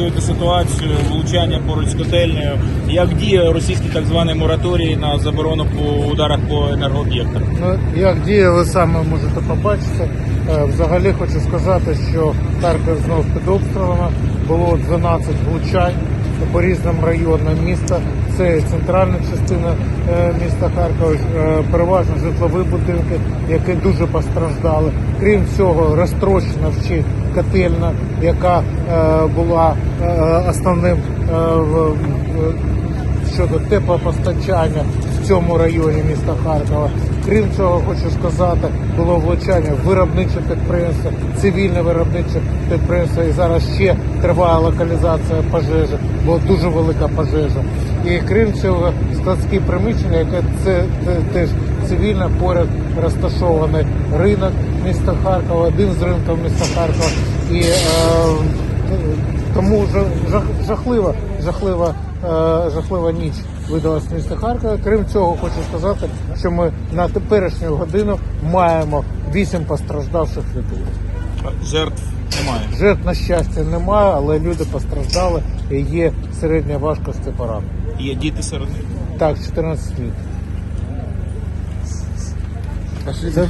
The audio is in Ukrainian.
коментуєте ситуацію, влучання поруч з котельнею? Як діє російський так званий мораторій на заборону по ударах по енергооб'єктах? Ну, як діє, ви саме можете побачити. Е, Взагалі хочу сказати, що Харків знов під обстрілами. Було 12 влучань по різним районам міста. Це центральна частина е, міста Харкова, е, переважно житлові будинки, які дуже постраждали. Крім цього, розтрощена вщент котельна, яка була основним щодо теплопостачання цьому районі міста Харкова. Крім цього, хочу сказати, було влучання в виробниче підприємство, цивільне виробниче підприємство, і зараз ще триває локалізація пожежі, бо дуже велика пожежа. І крім цього, складські приміщення, яке це, теж цивільно поряд розташований ринок міста Харкова, один з ринків міста Харкова. І е, тому жа- жах- жахлива, жахлива, е, жахлива ніч видалась в місті Харкова. Крім цього, хочу сказати, що ми на теперішню годину маємо вісім постраждавших людей. Жертв немає. Жертв, на щастя, немає, але люди постраждали і є середня важкості поранень. Є діти серед них. Так, 14 літ. Це